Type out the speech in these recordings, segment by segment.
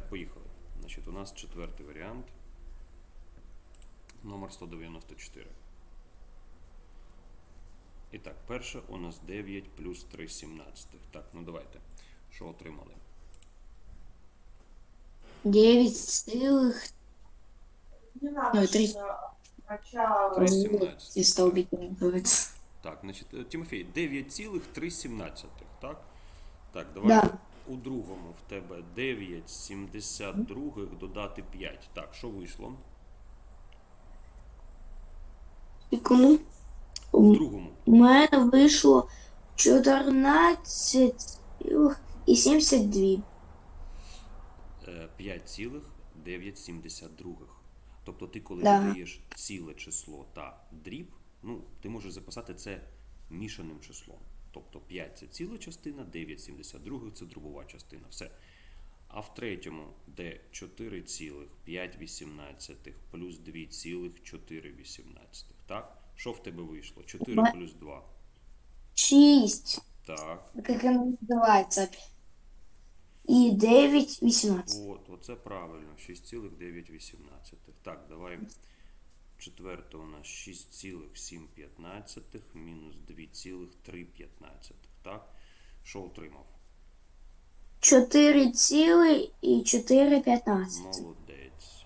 так, поїхали. Значить, у нас четвертий варіант. Номер 194. І так, перше у нас 9 плюс 3 сімнадцятих. Так, ну давайте. Що отримали? 9 цілих Не Ну, три. ж, Качала. 3 сімнадцятих. і стовбики рахуються. Так, значить, е, Тимофій, 9,3, так? Так, давай. Да. У другому в тебе 9 72 додати 5. Так, що вийшло? Секунду. В У другому. мене вийшло 14 і 72. Е, 5,972. Тобто ти, коли Да. додаєш ціле число та дріб, ну, ти можеш записати це мішаним числом. Тобто 5 це ціла частина, 9,72 це дробова частина. Все. А в третьому, де 4,5 плюс 2,4, так? Що в тебе вийшло? 4 Ма- плюс 2. 6. Так. Как оно называется? І 9, 18. От, оце правильно, 6,9. Так, давай. Четверте у нас 6,7 мінус 2,3. Так? Що отримав? 4 ціли і 4, 15. Молодець.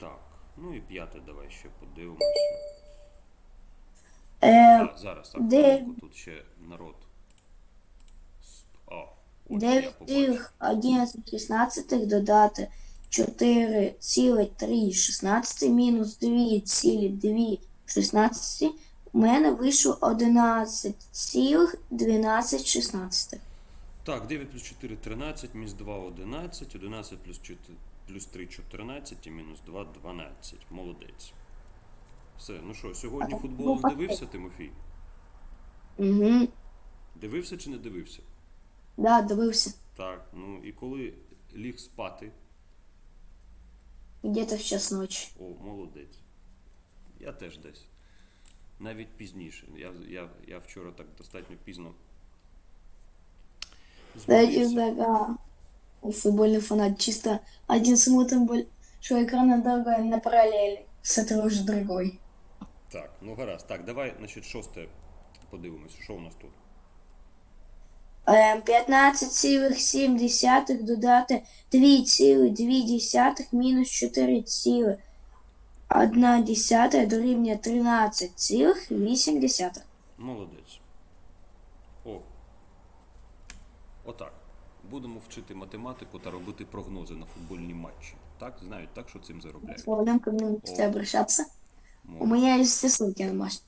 Так. Ну і п'яте давай ще подивимося. Е, А, зараз, так, де- хвилинку, тут ще народ. С- А, я 9 побачив. цілих 11 16 додати 4 цілих 3 16 мінус 2 цілі 2 16. У мене вийшло 11 цілих 12 16. Так, 9 плюс 4 13, мінус 2 11, 11 плюс 4 плюс 3 14 і мінус 2 12. Молодець. Все, ну що, сьогодні футбол дивився, Тимофій? Угу. Дивився чи не дивився? Да, дивився. Так, ну і коли ліг спати, Где-то в час ночі. о, молодець. Я теж десь. Навіть пізніше. Я, я, я вчора так достатньо пізно. Кстати, збудився. да, футбольный фанат. Чисто один смотрим большой экран, а другой на параллели. Смотрю уже другой. Так, ну гаразд. Так, давай, значить, шосте подивимося, що у нас тут. Ем, 15,7 додати 2,2 мінус 4,1 дорівнює 13,8. Молодець. О. Отак. Будемо вчити математику та робити прогнози на футбольні матчі. Так, знають, так, що цим заробляють. Ко мне можете О. У меня есть все на матч.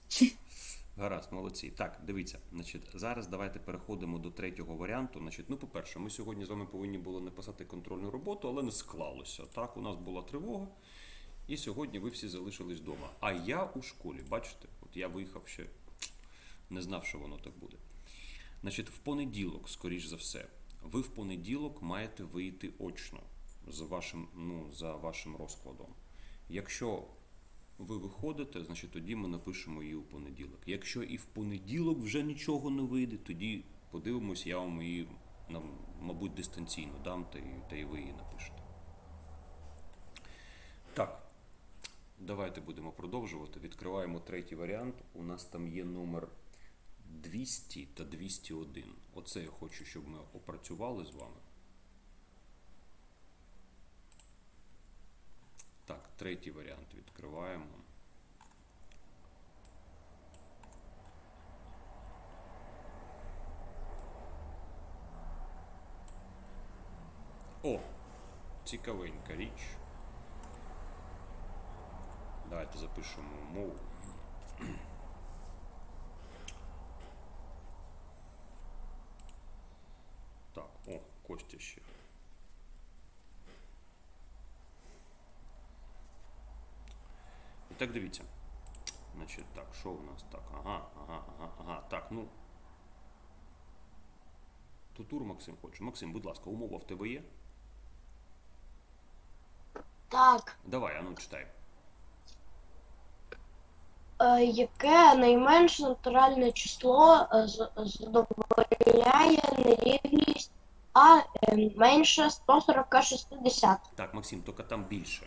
Гаразд, молодці. Так, дивіться, значить, зараз давайте переходимо до третього варіанту. Значить, ну, по-перше, ми сьогодні з вами повинні були написати контрольну роботу, але не склалося. Так, у нас була тривога, і сьогодні ви всі залишились вдома. А я у школі, бачите, от я виїхав ще, не знав, що воно так буде. Значить, в понеділок, скоріш за все, ви в понеділок маєте вийти очно за вашим, ну, за вашим розкладом. Якщо ви виходите, значить тоді ми напишемо її у понеділок. Якщо і в понеділок вже нічого не вийде, тоді подивимось, я вам її, мабуть, дистанційно дам, та та й ви її напишете. Так, давайте будемо продовжувати. Відкриваємо третій варіант. У нас там є номер 200 та 201. Оце я хочу, щоб ми опрацювали з вами. Так, третій варіант відкриваємо. О, цікавенька річ. Давайте запишемо мову. Так, о, Костя ще. Так дивіться. Значить, так, що у нас так? Ага, ага, ага, ага. Так, ну. Тутур Максим хоче. Максим, будь ласка, умова в тебе є? Так, Давай, ану читай. е, яке найменше натуральне число е, з- задовольняє нерівність А е, менше 146 десятих. Так, Максим, тільки там більше.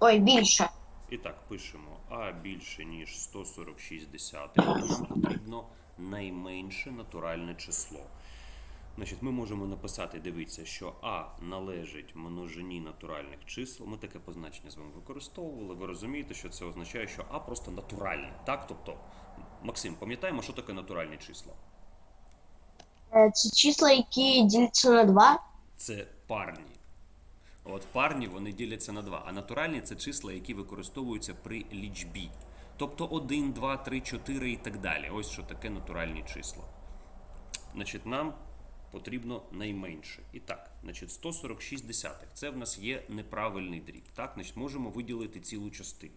Ой, більше. І так, пишемо А більше, ніж 146 десятих, нам потрібно найменше натуральне число. Значить, ми можемо написати, дивіться, що А належить множині натуральних чисел. Ми таке позначення з вами використовували. Ви розумієте, що це означає, що А просто натуральне. Так? Тобто, Максим, пам'ятаємо, що таке натуральні числа? Це числа, які діляться на 2. Це парні. От парні вони діляться на два, а натуральні це числа, які використовуються при лічбі. Тобто 1, 2, 3, 4 і так далі. Ось що таке натуральні числа. Значить, нам потрібно найменше. І так, значить, 146 десятих. Це в нас є неправильний дріб. Так, значить, можемо виділити цілу частину.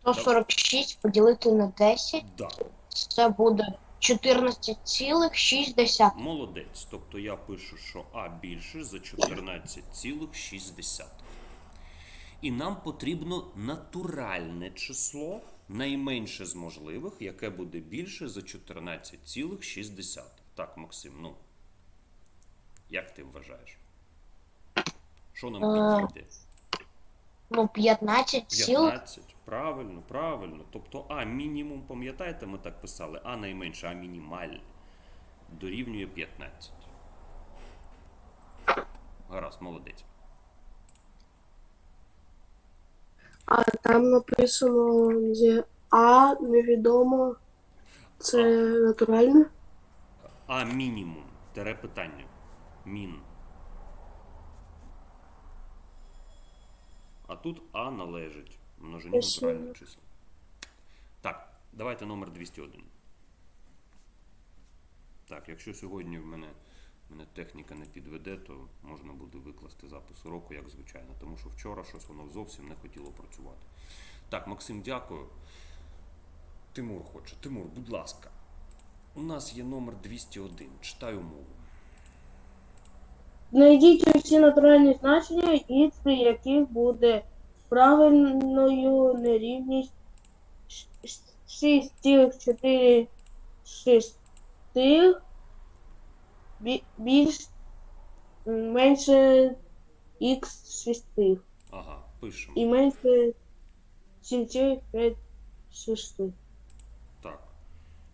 146 поділити на 10. Да. Це буде 14,6. Молодець. Тобто я пишу, що А більше за 14,6. І нам потрібно натуральне число, найменше з можливих, яке буде більше за 14,6. Так, Максим, ну. Як ти вважаєш? Що нам підійде? Ну, 15 цілих. 15. Правильно, правильно. Тобто А мінімум, пам'ятаєте, ми так писали, А найменше, А мінімальне дорівнює 15. Гаразд, молодець. А там написано, де А невідомо. Це натуральне? А мінімум. Тере питання. Мін. А тут А належить множині натуральних чисел. Так, давайте номер 201. Так, якщо сьогодні в мене, мене техніка не підведе, то можна буде викласти запис уроку, як звичайно, тому що вчора щось воно зовсім не хотіло працювати. Так, Максим, дякую. Тимур хоче. Тимур, будь ласка. У нас є номер 201. Читаю мову. Знайдіть усі натуральні значення, х при яких буде правильною нерівність 6,4 більш менше х шестих Ага, пишемо. і менше 7,5 шестих. Так.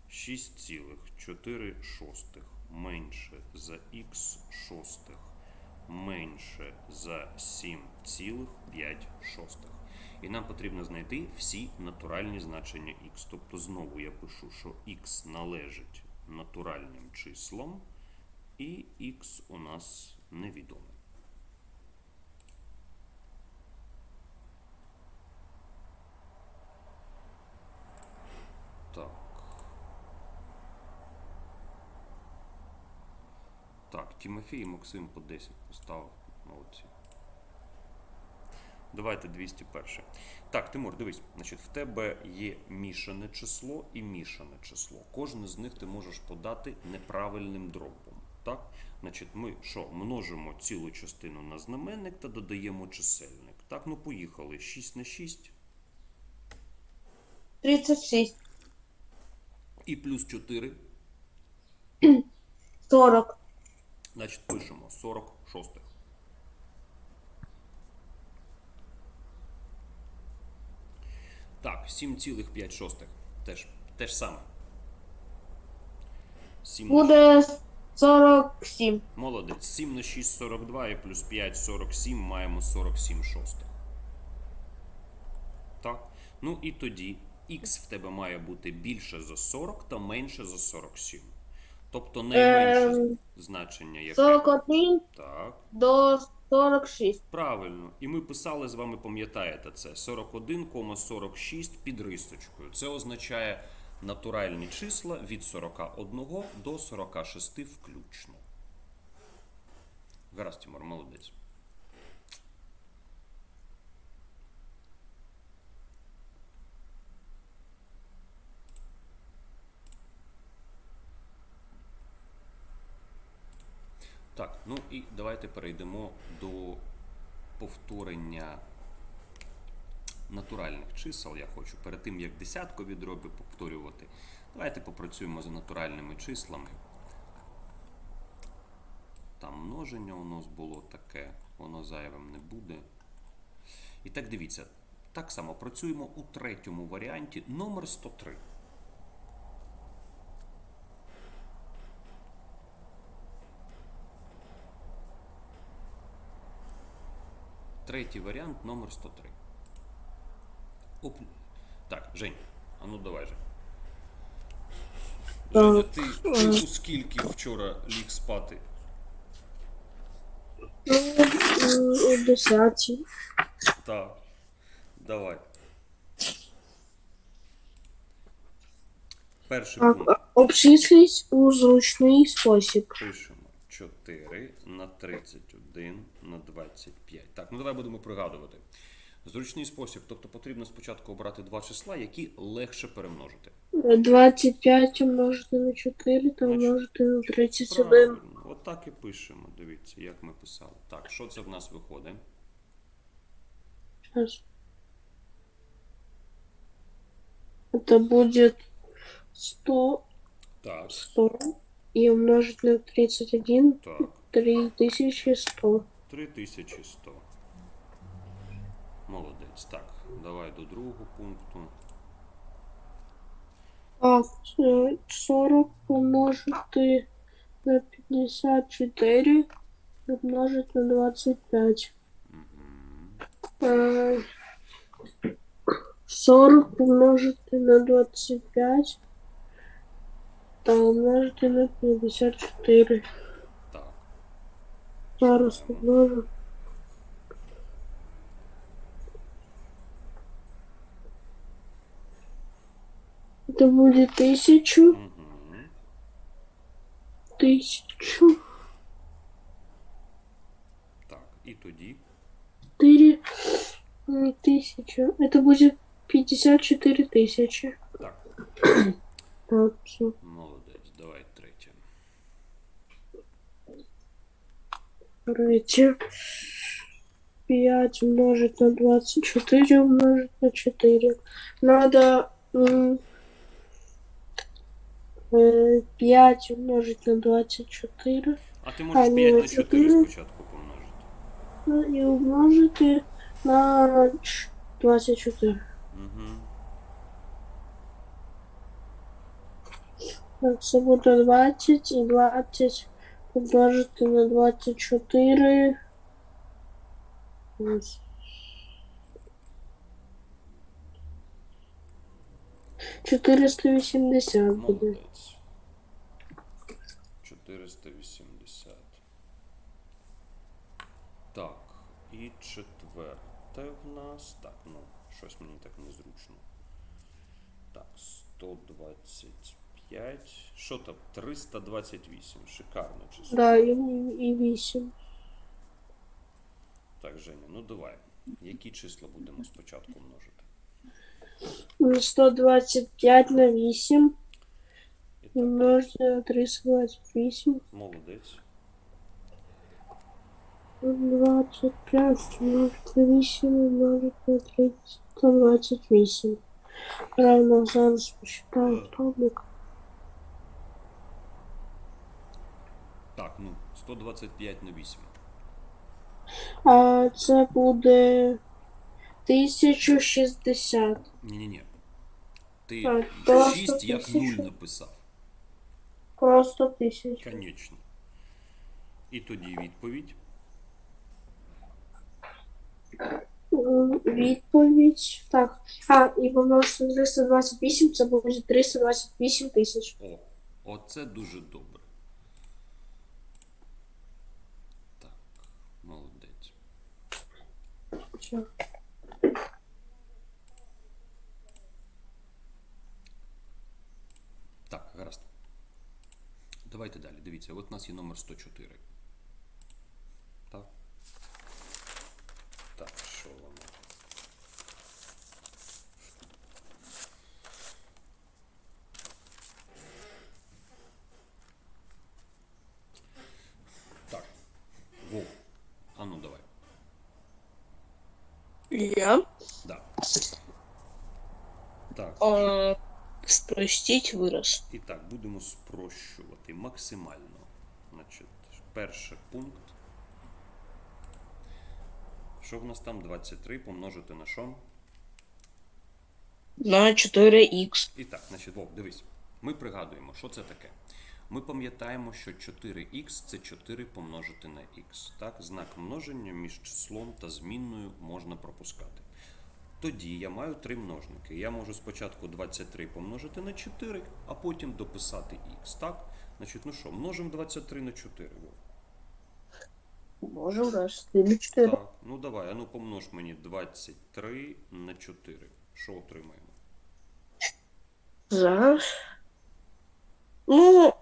6,4 шостих менше за х шостих менше за 7,5 шостих. І нам потрібно знайти всі натуральні значення х. Тобто знову я пишу, що х належить натуральним числам, і х у нас невідоме. Так. Так, Тимофій і Максим по 10 поставив. Молодці. Давайте 201. Так, Тимур, дивись, значить, в тебе є мішане число і мішане число. Кожне з них ти можеш подати неправильним дробом. Так? Значить, ми що, множимо цілу частину на знаменник та додаємо чисельник. Так, ну поїхали. 6 на 6 36, і плюс 4. 40, Значить, пишемо 46. Так, 7,5 шостих. Теж, те ж саме. 7 буде 47. Молодець. 7 на 6 42 і плюс 5 47 маємо 47 шостих. Так. Ну і тоді х в тебе має бути більше за 40 та менше за 47. Тобто найменше Ем, значення яке. 41 Так. до 46. Правильно. І ми писали з вами, пам'ятаєте це, 41,46 під рисочкою. Це означає натуральні числа від 41 до 46 включно. Гаразд, Тимур, молодець. Так, ну і давайте перейдемо до повторення натуральних чисел. Я хочу перед тим, як десяткові дроби повторювати. Давайте попрацюємо з натуральними числами. Там множення у нас було таке, воно зайвим не буде. І так дивіться, так само працюємо у третьому варіанті номер 103. Третій варіант номер 103. Оп. Так, Жень, а ну давай же. Женя, ти, ти у скільки вчора ліг спати? У десятій. Так. Давай. Перший пункт обчисліть у зручний спосіб. пишемо 4 на 31 на 25. Так, ну давай будемо пригадувати. Зручний спосіб, тобто потрібно спочатку обрати два числа, які легше перемножити. 25 умножити на 4 та умножити на 31. Правильно, отак і пишемо. Дивіться, як ми писали. Так, що це в нас виходить? Сейчас. Это будет 100, Так, 100 и умножить на 31, так. 3100. 3100. Молодець. Так, давай до другого пункту. Так, е, 40 помножити на 54 і умножити на 25. Е, 40 помножити на 25 та умножити на 54. Так. Зараз умножу. Это будет тысячу, Угу. тысячу, Так, і тоді. четыре, не тысяча. Это будет 54 тысячи. Так, Так, все. Третье. 5 умножить на 24 умножить на 4. Надо м, э, 5 умножить на 24 А ти можеш А, 5 ну, на 4 чотири. спочатку помножити. ну, и умножить на ч- 24. Угу. Так, це буде 20 і 20 помножити на 24. Ось. Чотириста вісімдесят буде. Молодець. 480. Так, і четверте в нас. Так, ну, щось мені так незручно. Так, 125. Що там? 328. Шикарне число. Да, і, і 8. Так, Женя, ну давай. Які числа будемо спочатку множити? 125 на 8 І умножити на 328. молодець. 25 умножити на 8 умножити на 328. Равно зараз посчитаю столбик. Так, ну, 125 на 8. А це буде 1060. Ні-ні-ні. Ти просто 6 як 0 тисячу. написав. Просто 1000. Конечно. І тоді відповідь. М, Відповідь. Так. А, і помножити на 328, це буде 328 тисяч. О, оце дуже добре. Так, молодець. Все. Так, гаразд. Давайте далі. Дивіться, от у нас є номер 104. Так. Так, що воно? Так. Вов. А ну давай. Я Да. Так. э, спростить вырос. І так, будемо спрощувати максимально. Значить, перший пункт. Що в нас там? 23 помножити на що? На 4х. І так, значить, Вов, дивись. Ми пригадуємо, що це таке. Ми пам'ятаємо, що 4х це 4 помножити на х. Так, знак множення між числом та змінною можна пропускати. Тоді я маю три множники. Я можу спочатку 23 помножити на 4, а потім дописати х. Так? Значить, ну що, множимо 23 на 4. Вов. Можемо раз, 4 4. Так, ну давай, а ну помнож мені 23 на 4. Що отримаємо? Зараз. Ну,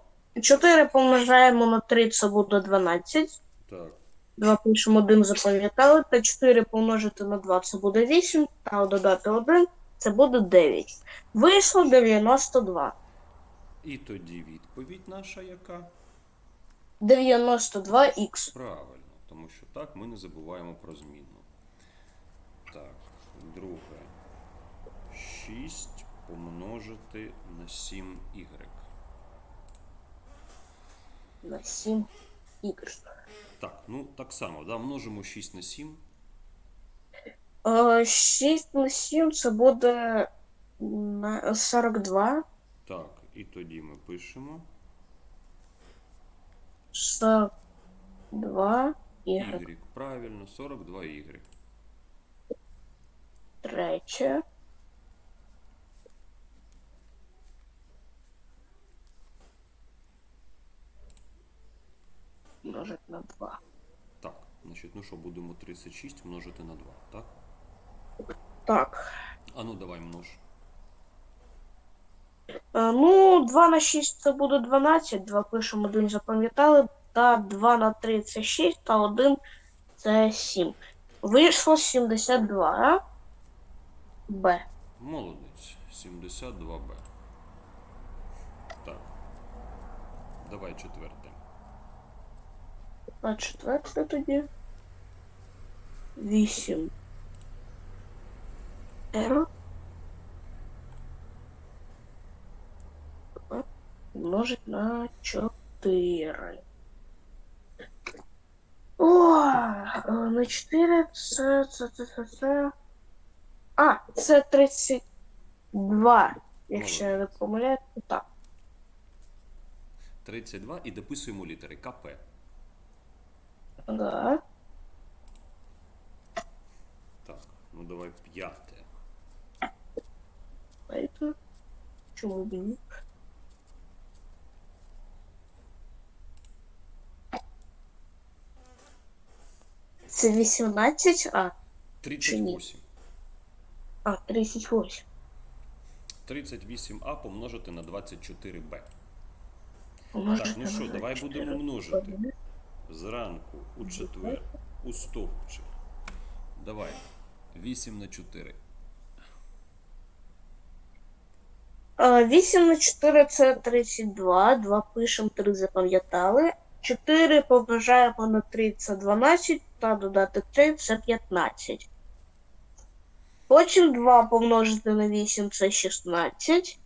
4 помножаємо на 3, це буде 12. Так, 2 пишемо 1, запам'ятали. Та 4 помножити на 2 це буде 8, а додати 1 це буде 9. Вийшло 92. і тоді відповідь наша яка? 92х. Правильно, тому що так ми не забуваємо про змінну. Так, друге. 6 помножити на 7y. На 7 х. Так, ну так само, да, множимо 6 на 7. 6 на 7 це буде на 42. Так, і тоді ми пишемо 42 y. y. Правильно, 42y. Третє. Множить на 2. Так, значить, ну що, будемо 36 множити на 2, так? Так. А ну давай множ. Е, Ну, 2 на 6 це буде 12, 2 пишемо, 1 запам'ятали, та 2 на 3 це 6, та 1 це 7. Вийшло 72, а? Б. Молодець. 72Б. Так. Давай четверте. А четверте тоді. 8. R. Множить на 4. О, на 4 це, це, це, це, це. А, це 32. Якщо я не помиляюсь, то так. 32 і дописуємо літери КП. Да. Так, ну давай п'яте. Поэтому. Чому б ні? Це 18, а, 38. а, 38. 38А помножити на 24Б. Так, ну що, давай будемо множити. Зранку, у четвер, у стовпчик. Давай. 8 на 4. 8 на 4 це 32, 2 пишемо, 3 запам'ятали. 4 помножаємо на 3 це 12, та додати 3 це 15. Потім 2 помножити на 8 це 16.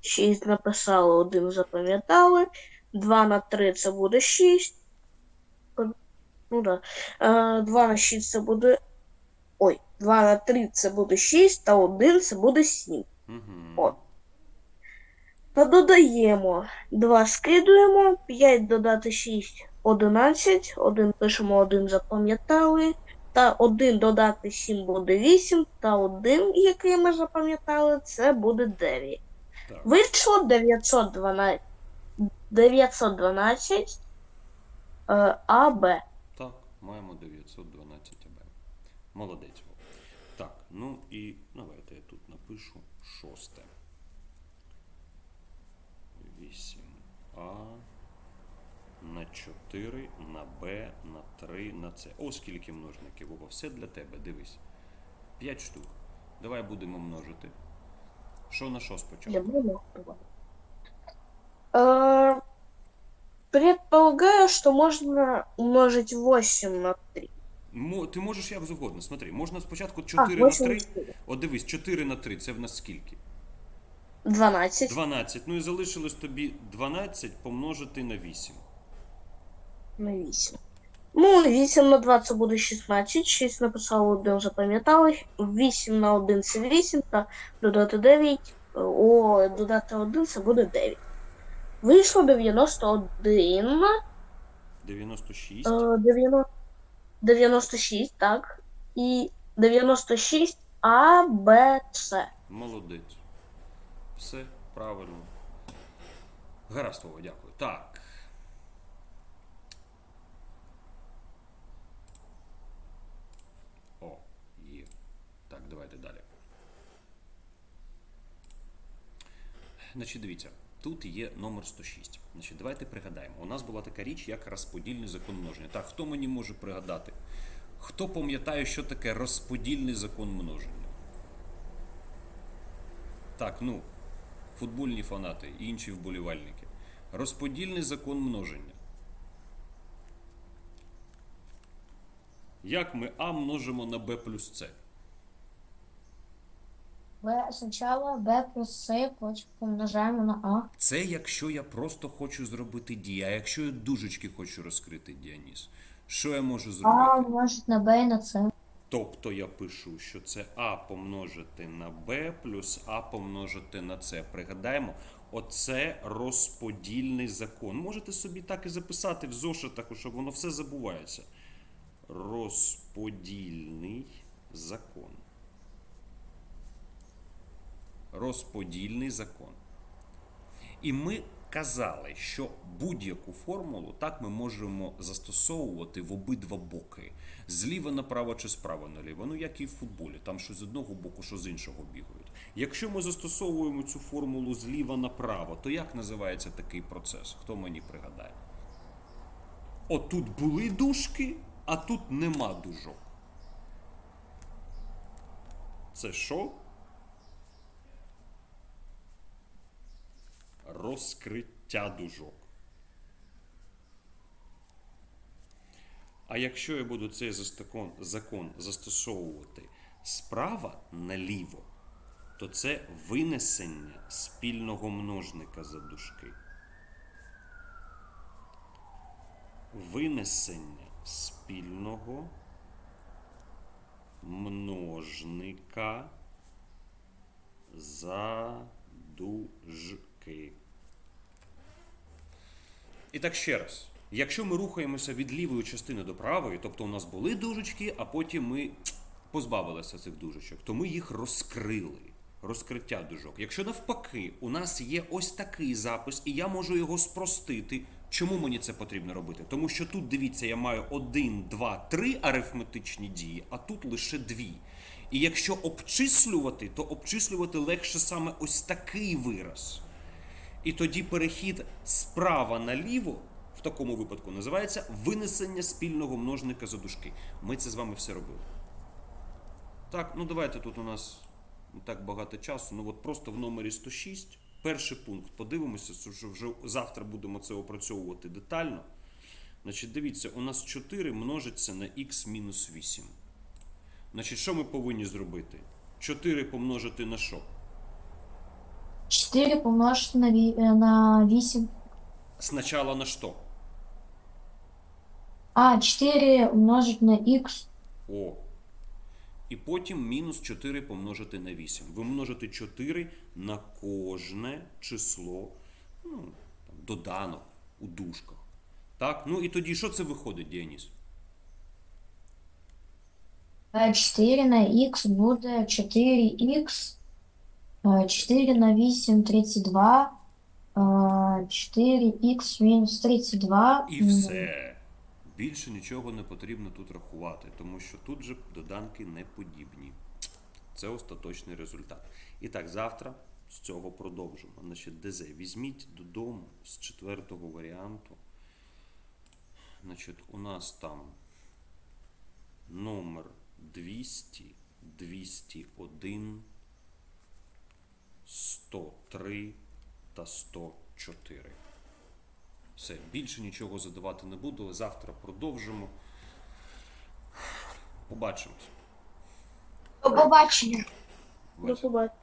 6 написали, 1 запам'ятали. 2 на 3 це буде 6. Ну да. Е, 2 на 6 це буде. Ой, 2 на 3 це буде 6, та 1 це буде 7. Угу. О. Та додаємо 2 скидуємо, 5 додати 6 11, 1 пишемо 1 запам'ятали, та 1 додати 7 буде 8, та 1, який ми запам'ятали, це буде 9. Так. Вийшло 912, 912 е, АБ. Маємо 912 АБ. Молодець. Так, ну і давайте я тут напишу шосте. 8А на 4, на Б, на 3, на С. О, скільки множників, Вова, все для тебе, дивись. 5 штук. Давай будемо множити. Що на що Я спочатку? буду Предполагаю, что можно умножить 8 на 3. Мо- Ти можеш як завгодно. Смотри, можна спочатку 4 на 8 на 3. 4. От дивись, 4 на 3 це в нас скільки? 12. 12. Ну і залишилось тобі 12 помножити на 8. на 8. Ну, 8 на 2 це буде 16, 6 написали, 1 запам'ятали. 8 на 1 це 8, та додати 9. О, додати 1 це буде 9. Вийшло 91. 96. Е, 90, 96, так. І 96 А, Б, С. Молодець. Все правильно. Гаразд, Вова, дякую. Так. О, є. Так, давайте далі. Значить, дивіться, тут є номер 106. Значить, давайте пригадаємо. У нас була така річ, як розподільний закон множення. Так, хто мені може пригадати? Хто пам'ятає, що таке розподільний закон множення? Так, ну, футбольні фанати і інші вболівальники. Розподільний закон множення. Як ми А множимо на Б плюс С? Б спочатку Б плюс С, потім помножаємо на А. Це якщо я просто хочу зробити дію, а якщо я дужечки хочу розкрити Діаніс, що я можу А зробити? множить на Б і на С. Тобто я пишу, що це А помножити на Б плюс А помножити на С. Пригадаємо, оце розподільний закон. Можете собі так і записати в зошитах, щоб воно все забувається. Розподільний закон. Розподільний закон. І ми казали, що будь-яку формулу так ми можемо застосовувати в обидва боки. Зліва направо чи справа наліво. Ну, як і в футболі, там що з одного боку, що з іншого бігають. Якщо ми застосовуємо цю формулу зліва направо, то як називається такий процес? Хто мені пригадає? Отут були дужки, а тут нема дужок. Це що? Розкриття дужок. А якщо я буду цей застакон- закон застосовувати справа наліво, то це винесення спільного множника за дужки. Винесення спільного множника за дужки. І так ще раз. Якщо ми рухаємося від лівої частини до правої, тобто у нас були дужечки, а потім ми позбавилися цих дужечок, то ми їх розкрили. Розкриття дужок. Якщо навпаки, у нас є ось такий запис, і я можу його спростити. Чому мені це потрібно робити? Тому що тут, дивіться, я маю 1, 2, 3 арифметичні дії, а тут лише дві. І якщо обчислювати, то обчислювати легше саме ось такий вираз. І тоді перехід справа наліво в такому випадку називається винесення спільного множника за дужки. Ми це з вами все робили. Так, ну давайте тут у нас не так багато часу. Ну от просто в номері 106. Перший пункт. Подивимося, що вже завтра будемо це опрацьовувати детально. Значить, дивіться, у нас 4 множиться на х мінус 8. Значить, що ми повинні зробити? 4 помножити на що? 4 помножити на, ві- е, на 8. Сначала на що? А, 4 умножить на х. О. І потім мінус 4 помножити на 8. Ви множите 4 на кожне число, ну, там, доданок у дужках. Так? Ну і тоді що це виходить, Діаніс? Е, 4 на х буде 4х. 4 на 8 32. 4х мінус 32. І все. Більше нічого не потрібно тут рахувати, тому що тут же доданки не подібні. Це остаточний результат. І так, завтра з цього продовжимо. Значить, ДЗ. Візьміть додому з четвертого варіанту. Значить, у нас там номер 200, 201, 103 та 104. Все, більше нічого задавати не буду. Завтра продовжимо. Побачимось. До побачення. До побачення.